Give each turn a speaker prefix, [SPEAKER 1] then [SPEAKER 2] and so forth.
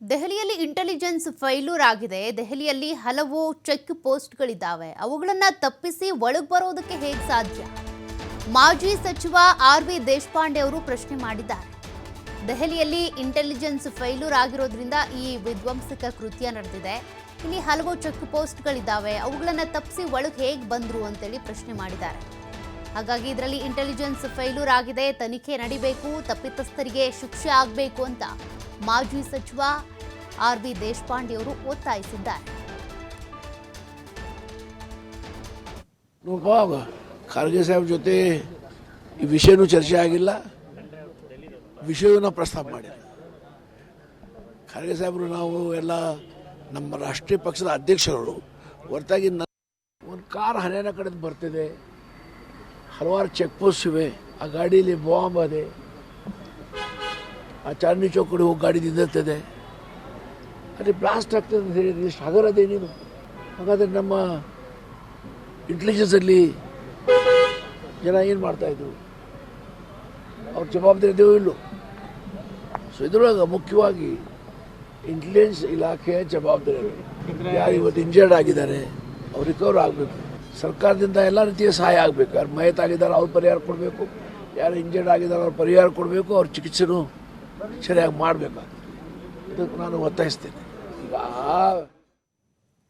[SPEAKER 1] ದೆಹಲಿಯಲ್ಲಿ intelligence failure ಆಗಿದೆ. ದೆಹಲಿಯಲ್ಲಿ ಹಲವು ಚೆಕ್ ಪೋಸ್ಟ್ಗಳಿದ್ದಾವೆ ಅವುಗಳನ್ನು ತಪ್ಪಿಸಿ ಒಳಗೆ ಬರೋದಕ್ಕೆ ಹೇಗೆ ಸಾಧ್ಯ? ಮಾಜಿ ಸಚಿವ ಆರ್ ವಿ ದೇಶಪಾಂಡೆ ಅವರು ಪ್ರಶ್ನೆ ಮಾಡಿದ್ದಾರೆ. ದೆಹಲಿಯಲ್ಲಿ ಇಂಟೆಲಿಜೆನ್ಸ್ ಫೈಲೂರ್ ಆಗಿರೋದ್ರಿಂದ ಈ ವಿಧ್ವಂಸಕ ಕೃತ್ಯ ನಡೆದಿದೆ. ಇಲ್ಲಿ ಹಲವು ಚೆಕ್ ಪೋಸ್ಟ್ಗಳಿದ್ದಾವೆ ಅವುಗಳನ್ನು ತಪ್ಪಿಸಿ ಒಳಗೆ ಹೇಗೆ ಬಂದ್ರು ಅಂತೇಳಿ ಪ್ರಶ್ನೆ ಮಾಡಿದ್ದಾರೆ. ಹಾಗಾಗಿ ಇದರಲ್ಲಿ ಇಂಟೆಲಿಜೆನ್ಸ್ ಫೈಲೂರ್ ಆಗಿದೆ, ತನಿಖೆ ನಡಿಬೇಕು, ತಪ್ಪಿತಸ್ಥರಿಗೆ ಶಿಕ್ಷೆ ಆಗಬೇಕು ಅಂತ ಮಾಜಿ ಸಚಿವ ಆರ್ ವಿ ದೇಶಪಾಂಡೆ ಅವರು ಒತ್ತಾಯಿಸಿದ್ದಾರೆ.
[SPEAKER 2] ಖರ್ಗೆ ಸಾಹೇಬ್ ಜೊತೆ ಈ ವಿಷಯನೂ ಚರ್ಚೆ ಆಗಿಲ್ಲ. ವಿಷಯವನ್ನು ಪ್ರಸ್ತಾಪ ಮಾಡಿಲ್ಲ. ಖರ್ಗೆ ಸಾಹೇಬರು ನಾವು ಎಲ್ಲ ನಮ್ಮ ರಾಷ್ಟ್ರೀಯ ಪಕ್ಷದ ಅಧ್ಯಕ್ಷರು, ಹೊರತಾಗಿ ಒಂದು ಕಾರ್ ಹರಿಯಾಣ ಕಡೆದು ಬರ್ತಿದೆ. ಹಲವಾರು ಚೆಕ್ ಪೋಸ್ಟ್ ಇವೆ. ಆ ಗಾಡೀಲಿ ಬಾಂಬ್ ಅದೆ. ಆ ಚಾರ್ನಿ ಚೌಕ್ ಕಡೆ ಹೋಗಿ ಗಾಡಿ ನಿಂದಿರ್ತದೆ ಅಲ್ಲಿ ಬ್ಲಾಸ್ಟ್ ಆಗ್ತದೆ ಅಂತ ಹೇಳಿ ಇಷ್ಟು ಹಗರದೇನೇನು ಹಾಗಾದರೆ ನಮ್ಮ ಇಂಟೆಲಿಜೆನ್ಸಲ್ಲಿ ಜನ ಏನು ಮಾಡ್ತಾಯಿದ್ರು ಅವ್ರ ಜವಾಬ್ದಾರಿ ಇದೆಯೋ ಇಲ್ಲೋ. ಸೊ ಇದ್ರೊಳಗೆ ಮುಖ್ಯವಾಗಿ ಇಂಟೆಲಿಜೆನ್ಸ್ ಇಲಾಖೆಯ ಜವಾಬ್ದಾರಿ. ಯಾರು ಇವತ್ತು ಇಂಜರ್ಡ್ ಆಗಿದ್ದಾರೆ, ಅವ್ರು ರಿಕವರ್ ಆಗಬೇಕು. ಸರ್ಕಾರದಿಂದ ಎಲ್ಲ ರೀತಿಯ ಸಹಾಯ ಆಗಬೇಕು. ಯಾರು ಮಯತ್ ಆಗಿದ್ದಾರೆ, ಅವ್ರು ಪರಿಹಾರ ಕೊಡಬೇಕು. ಯಾರು ಇಂಜರ್ಡ್ ಆಗಿದ್ದಾರೆ, ಅವ್ರು ಪರಿಹಾರ ಕೊಡಬೇಕು. ಅವ್ರ ಚಿಕಿತ್ಸೆನೂ ಸರಿಯಾಗಿ ಮಾಡಬೇಕಾಗ್ತದೆ. ಇದಕ್ಕೆ ನಾನು ಒತ್ತಾಯಿಸ್ತೇನೆ. ಈಗ